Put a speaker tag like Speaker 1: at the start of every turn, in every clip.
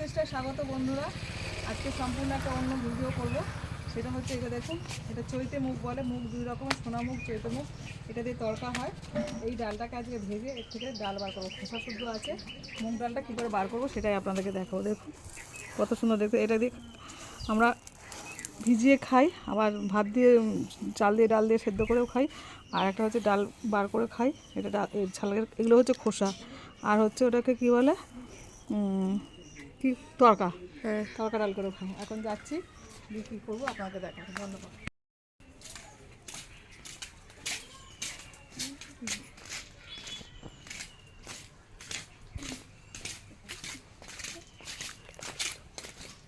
Speaker 1: চেষ্টায় স্বাগত বন্ধুরা। আজকে সম্পূর্ণ একটা অন্য ভিডিও করব। সেটা হচ্ছে এটা দেখুন, এটা চৈতে মুখ বলে। মুখ দুই রকমের, সোনা মুখ চৈতে মুখ এটা দিয়ে তড়কা হয়। এই ডালটাকে আজকে ভেজে এর থেকে ডাল বার করব। খোসা শুদ্ধ আছে। মুগ ডালটা কী করে বার করব সেটাই আপনাদেরকে দেখাবো। দেখুন, কত সুন্দর দেখতে। এটা দিয়ে আমরা ভিজিয়ে খাই, আবার ভাত দিয়ে চাল দিয়ে, ডাল দিয়ে সেদ্ধ করেও খাই। আর একটা হচ্ছে ডাল বার করে খাই। এটা ডাল ছালের এগুলো হচ্ছে খোসা। আর হচ্ছে ওটাকে কি বলে? কি? তরকা হ্যাঁ। তরকা ডাল করে খাই এখন যাচ্ছি। কী করব? আপনাকে দেখাবো।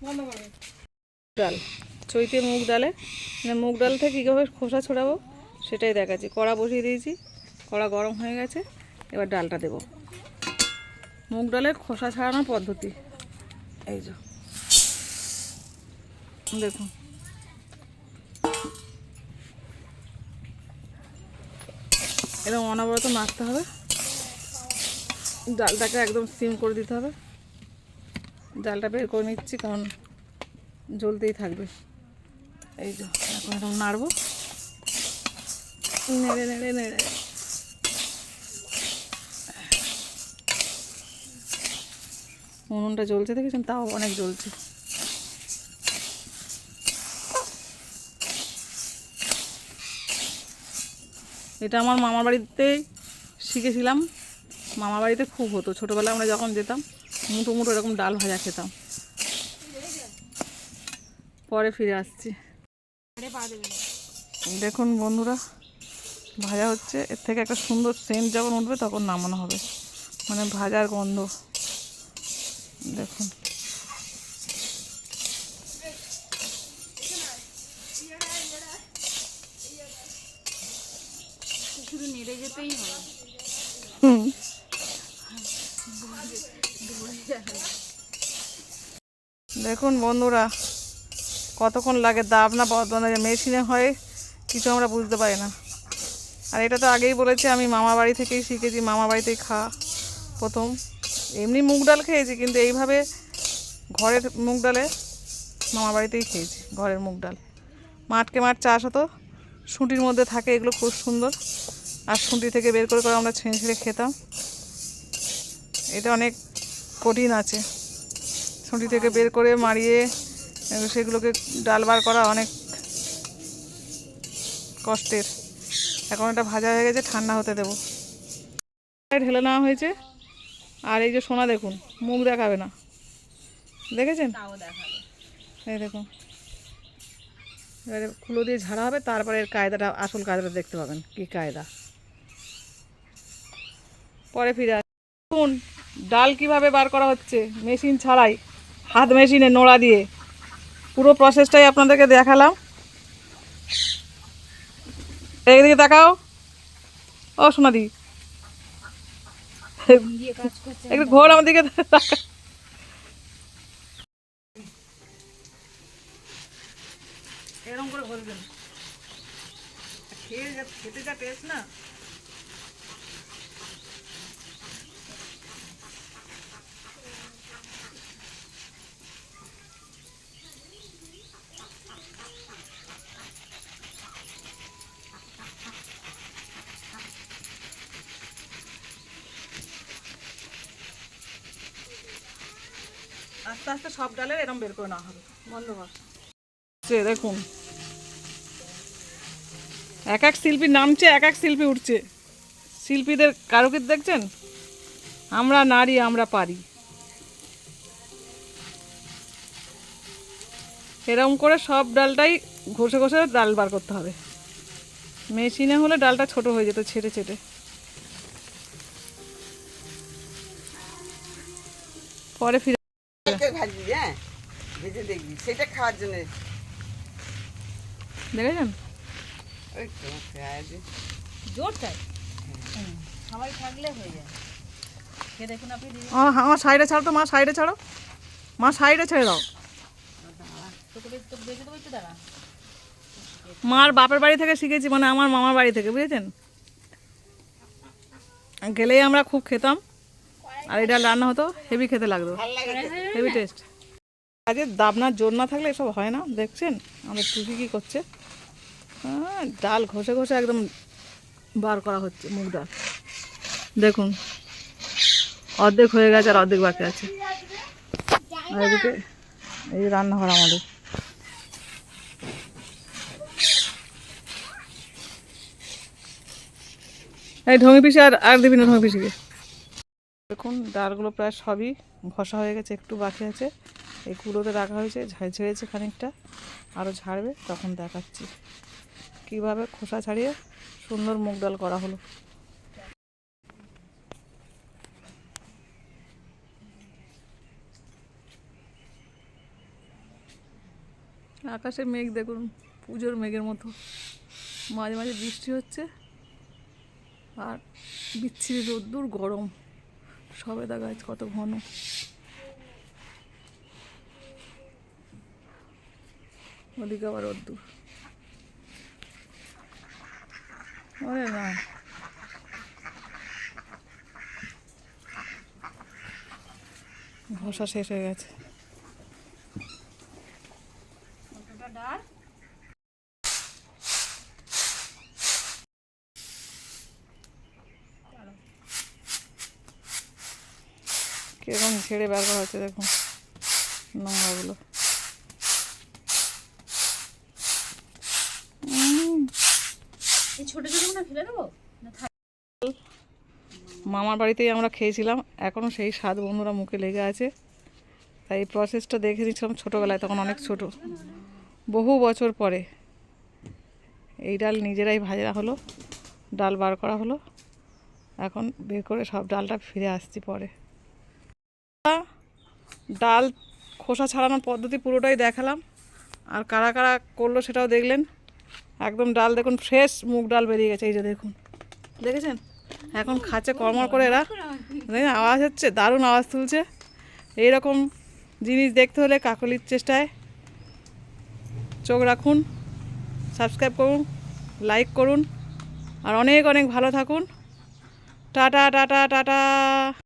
Speaker 1: ধন্যবাদ। ডাল। চৈতে মুগ ডালে। মানে মুগ ডাল থেকে কীভাবে খোসা ছড়াবো সেটাই দেখাচ্ছি। কড়া বসিয়ে দিয়েছি। কড়া গরম হয়ে গেছে। এবার ডালটা দেব। মুগ ডালের খোসা ছাড়ানোর পদ্ধতি। এই যে। দেখুন। এরকম অনবরত মারতে হবে। ডালটাকে একদম সিম করে দিতে হবে। ডালটা বের করে নিচ্ছি, কারণ জ্বলতেই থাকবে। এই যে, এখন এরকম নাড়বো। নেড়ে নেড়ে নেড়ে। উনুনটা জ্বলছে দেখেছেন? তাও অনেক জ্বলছে। এটা আমার মামার বাড়িতেই শিখেছিলাম। মামার বাড়িতে খুব হতো। ছোটোবেলায় আমরা যখন যেতাম, মুঠো মুঠো এরকম ডাল ভাজা খেতাম। পরে ফিরে আসছি। দেখুন বন্ধুরা, ভাজা হচ্ছে। এর থেকে একটা সুন্দর সেন্ট যখন উঠবে তখন নামানো হবে। মানে ভাজার গন্ধ। দেখুন।
Speaker 2: শুধু নেড়ে যেতেই হয়।
Speaker 1: হুম। দেখুন বন্ধুরা কতক্ষণ লাগে দাব না বদ- মানে মেশিনে হয় কিছু আমরা বুঝতে পারি না। আর এটা তো আগেই বলেছি আমি মামা বাড়ি থেকেই শিখেছি মামা বাড়িতেই খাওয়া প্রথম। এমনি মুগ ডাল খেয়েছি, কিন্তু এইভাবে ঘরের মুগ ডালে মামা বাড়িতেই খেয়েছি, ঘরের মুগ ডাল। মাঠকে মাঠ চাষ হতো, শুঁটির মধ্যে থাকে, এগুলো খুব সুন্দর। আর শুঁটি থেকে বের করে করে আমরা ছেঁড়ে ছেড়ে খেতাম। এটা অনেক কঠিন আছে। ছুটি থেকে বের করে মারিয়ে সেগুলোকে ডাল বার করা অনেক কষ্টের। এখন এটা ভাজা হয়ে গেছে, ঠান্ডা হতে দেবো। ঢেলে নেওয়া হয়েছে। আর এই যে সোনা দেখুন মুখ দেখাবে না। দেখেছেন? এই দেখুন। এবারে খুলো দিয়ে ঝাড়া হবে তারপরে এর কায়দাটা আসল কায়দাটা দেখতে পাবেন কি কায়দা। পরে ফিরে আসি দেখুন ডাল কীভাবে বার করা হচ্ছে মেশিন ছাড়াই হাত মেশিনে নোড়া দিয়ে। পুরো প্রসেসটাই আপনাদেরকে দেখালাম। এইদিকে তাকাও। ও সোনাদি একটু ঘোর আমার দিকে এরকম করে ঘষবেন খেয়ে খেতে যা টেস্ট না। আস্তে আস্তে সব ডালের এরকম বের করে নেওয়া হবে। সে দেখুন এক এক শিল্পী নামছে এক এক শিল্পী উঠছে। শিল্পীদের কারুকিত দেখছেন? আমরা নারী আমরা পারি। এরকম করে সব ডালটাই ঘষে ঘষে ডাল বার করতে হবে। মেশিনে হলে ডালটা ছোট হয়ে যেত ছেটে ছেটে। পরে ফিরে
Speaker 3: কালকে হ্যাঁ? ভেজে দেখবি সেটা খাওয়ার জন্য।
Speaker 1: দেখেছেন?
Speaker 3: ওই তো পেঁয়াজ
Speaker 2: সবাই থাকলে হয়ে যায়। দেখুন আপনি
Speaker 1: আমার সাইডে ছাড়ো তো মা সাইডে ছাড়ো। মা সাইডে ছেড়ে দাও। মার বাপের বাড়ি থেকে শিখেছি মানে আমার মামার বাড়ি থেকে বুঝেছেন? গেলেই আমরা খুব খেতাম। আর এই ডাল রান্না হতো হেভি খেতে লাগতো। হেভি টেস্ট আজকে দাবনার জোর না থাকলে এসব হয় না দেখছেন? আমাদের টুকি কী করছে? হ্যাঁ, ডাল ঘষে ঘষে একদম বার করা হচ্ছে মুগ ডাল। দেখুন অর্ধেক হয়ে গেছে আর অর্ধেক বাকি আছে। আর এদিকে এই রান্নাঘর আমাদের। এই ঢঙ্গি পিসি আর আর দিবি না ঢঙ্গি পিসিকে? দেখুন ডালগুলো প্রায় সবই ঘষা হয়ে গেছে, একটু বাকি আছে। এই কুলোতে রাখা হয়েছে, ঝাড় ছেড়েছে খানিকটা আরও ঝাড়বে, তখন দেখাচ্ছি। কীভাবে খোসা ছাড়িয়ে সুন্দর মুগ ডাল করা হলো। আকাশে মেঘ, দেখুন, পুজোর মেঘের মতো। মাঝে মাঝে বৃষ্টি হচ্ছে, আর বিচ্ছিরি রোদ্দুর, গরম। সবেদা গাছ কত ঘন। ওদিকে আবার রোদ্দুর। ওরে না ঘষা শেষ হয়ে গেছে। কীরকম ছেড়ে বের করা হচ্ছে দেখুন। নোংরাগুলো।
Speaker 2: ছোট ফেলে দেবো?
Speaker 1: মামার বাড়িতেই আমরা খেয়েছিলাম এখনও সেই স্বাদ বন্ধুরা মুখে লেগে আছে। তাই এই প্রসেসটা দেখে নিচ্ছিলাম ছোটোবেলায় তখন অনেক ছোট। বহু বছর পরে এই ডাল নিজেরাই ভাজা হলো ডাল বার করা হলো। এখন বের করে সব ডালটা ফিরে আসছি পরে। ডাল, খোসা ছাড়ানোর পদ্ধতি পুরোটাই দেখালাম। আর কারা কারা করল সেটাও দেখলেন। একদম ডাল দেখুন, ফ্রেশ মুগ ডাল বেরিয়ে গেছে, এই যে দেখুন। দেখেছেন? এখন খাচ্ছে কর্মর করে এরা। আওয়াজ হচ্ছে, দারুণ আওয়াজ তুলছে। এইরকম জিনিস দেখতে হলে কাকলির চেষ্টায় চোখ রাখুন, সাবস্ক্রাইব করুন, লাইক করুন, আর অনেক অনেক ভালো থাকুন। Tata tata tata.